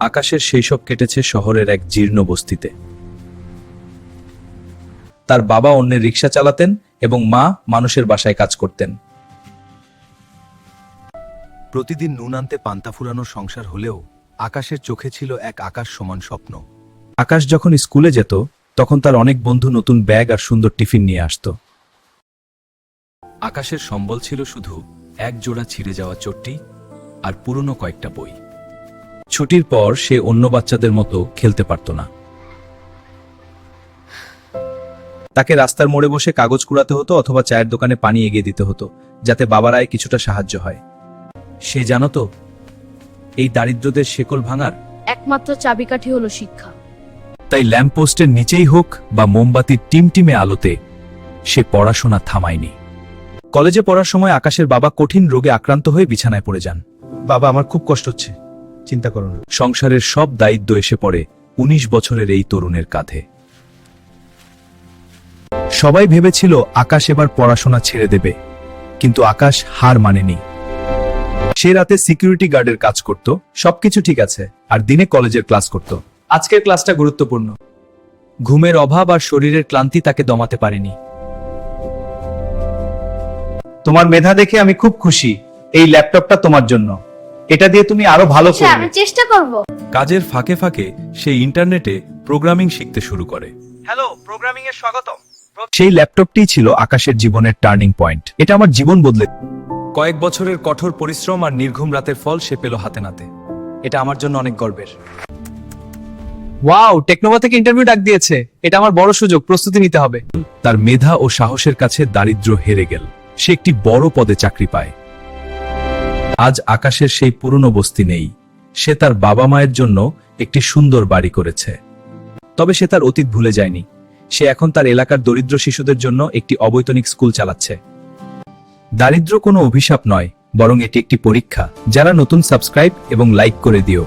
আকাশের শৈশব কেটেছে শহরের এক জীর্ণ বস্তিতে। তার বাবা অন্যের রিক্সা চালাতেন এবং মা মানুষের বাসায় কাজ করতেন। প্রতিদিন নুন আনতে পান্তা ফুরানোর সংসার হলেও আকাশের চোখে ছিল এক আকাশ সমান স্বপ্ন। আকাশ যখন স্কুলে যেত তখন তার অনেক বন্ধু নতুন ব্যাগ আর সুন্দর টিফিন নিয়ে আসতো। আকাশের সম্বল ছিল শুধু এক জোড়া ছিঁড়ে যাওয়া চট্টি আর পুরনো কয়েকটা বই। ছুটির পর সে অন্য বাচ্চাদের মতো খেলতে পারত না। তাকে রাস্তার মোড়ে বসে কাগজ কুড়াতে হতো অথবা চায়ের দোকানে পানি এগিয়ে দিতে হতো যাতে বাবারায় কিছুটা সাহায্য হয়। সে জানতো এই দারিদ্রদের শেকল ভাঙার একমাত্র চাবিকাঠি হলো শিক্ষা। তাই ল্যাম্পপোস্টের নিচেই হোক বা মোমবাতির টিমটিমে আলোতে সে পড়াশোনা থামায়নি। কলেজে পড়ার সময় আকাশের বাবা কঠিন রোগে আক্রান্ত হয়ে বিছানায় পড়ে যান। বাবা আমার খুব কষ্ট হচ্ছে। চিন্তা করো না। সংসারের সব দায়িত্ব এসে পড়ে ১৯ বছরের এই তরুণের কাঁধে। সবাই ভেবেছিল আকাশ এবার পড়াশোনা ছেড়ে দেবে, কিন্তু আকাশ হার মানেনি। সে রাতে সিকিউরিটি গার্ডের কাজ করত, সবকিছু ঠিক আছে, আর দিনে কলেজের ক্লাস করত। আজকের ক্লাসটা গুরুত্বপূর্ণ। ঘুমের অভাব আর শরীরের ক্লান্তি তাকে দমাতে পারেনি। তোমার মেধা দেখে আমি খুব খুশি, এই ল্যাপটপটা তোমার জন্য। এটা দিয়ে তুমি আরও ভালো আচ্ছা করবে। আমি চেষ্টা করব। কাজের ফাঁকে ফাঁকে সে ইন্টারনেটে প্রোগ্রামিং শিখতে শুরু করে। হ্যালো প্রোগ্রামিং এর স্বাগতম। সেই ল্যাপটপটি ছিল আকাশের জীবনের টার্নিং পয়েন্ট। এটা আমার জীবন বদলে কয়েক বছরের কঠোর পরিশ্রম আর নির্ঘুম রাতের ফল সে পেল হাতে নাতে। এটা আমার জন্য অনেক গর্বের। ওয়াও টেকনোভা থেকে ইন্টারভিউ ডাক দিয়েছে। এটা আমার বড় সুযোগ প্রস্তুতি নিতে হবে। তার মেধা ও সাহসের কাছে দারিদ্র্য হেরে গেল। সে একটি বড় পদে চাকরি পায়। আজ আকাশের সেই পুরনো বস্তি নেই। সে তার বাবা মায়ের জন্য একটি সুন্দর বাড়ি করেছে। তবে সে তার অতীত ভুলে যায়নি। সে এখন তার এলাকার দরিদ্র শিশুদের জন্য একটি অবৈতনিক স্কুল চালাচ্ছে। দারিদ্র কোনো অভিশাপ নয়, বরং এটি একটি পরীক্ষা। যারা নতুন সাবস্ক্রাইব এবং লাইক করে দিও।